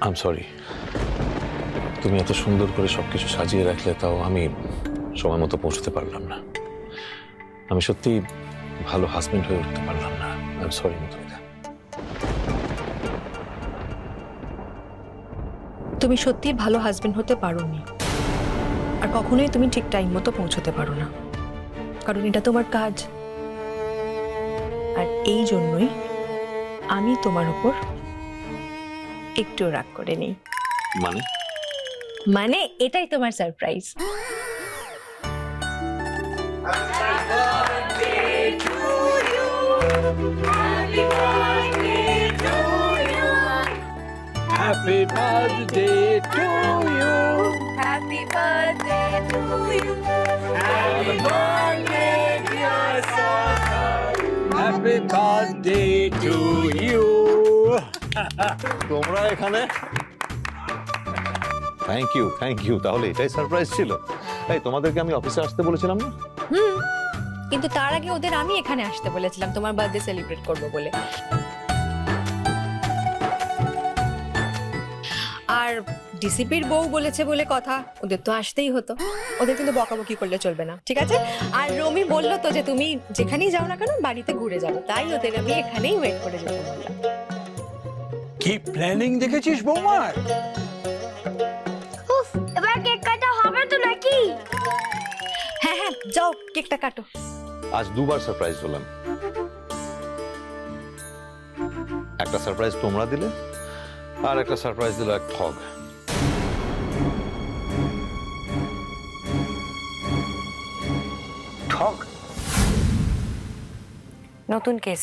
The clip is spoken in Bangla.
আম সরি তুমি এত সুন্দর করে সবকিছু সাজিয়ে রাখলে তাও আমি সময় মতো পৌঁছতে পারলাম না। আমি সত্যি ভালো হাজবেন্ড হয়ে উঠতে পারলাম না। I'm sorry Madhumita. তুমি সত্যি ভালো হাজবেন্ড হতে পারোনি। আর কখনোই তুমি ঠিক টাইম মতো পৌঁছতে পারো না। কারণ এটা তোমার কাজ। আর এই জন্যই আমি তোমার উপর একটু রাগ করে নেই মানে মানে এটাই তোমার surprise Happy birthday to you. Happy birthday to you Happy birthday, dear. Happy birthday to you. তোমরা এখানে? থ্যাংক ইউ থ্যাংক ইউ তাহলে এটাই সারপ্রাইজ ছিল। এই তোমাদেরকে আমি অফিসে আসতে বলেছিলাম না? হুম কিন্তু তার আগে ওদের আমি এখানে আসতে বলেছিলাম তোমার বার্থডে সেলিব্রেট করব বলে। আর ডিসিপির বউ বলেছে বলে কথা ওদের তো আসতেই হতো। ওদের কিন্তু বকাবকি করলে চলবে না ঠিক আছে? আর রমি বলল তো যে তুমি যেখানেই যাও না কেন বাড়িতে ঘুরে যাবে। তাই ওদের আমি এখানেই ওয়েট করে যেতে বললাম। কি প্ল্যানিং দেখেছিস বৌমার উফ এবার কেক কাটা হবে তো নাকি? হ্যাঁ হ্যাঁ যাও কেকটা কাটো। আজ দুবার সারপ্রাইজ হলাম। একটা সারপ্রাইজ তোমরা দিলে আর একটা সারপ্রাইজ দিল এক ঠগ। ঠক নতুন কেস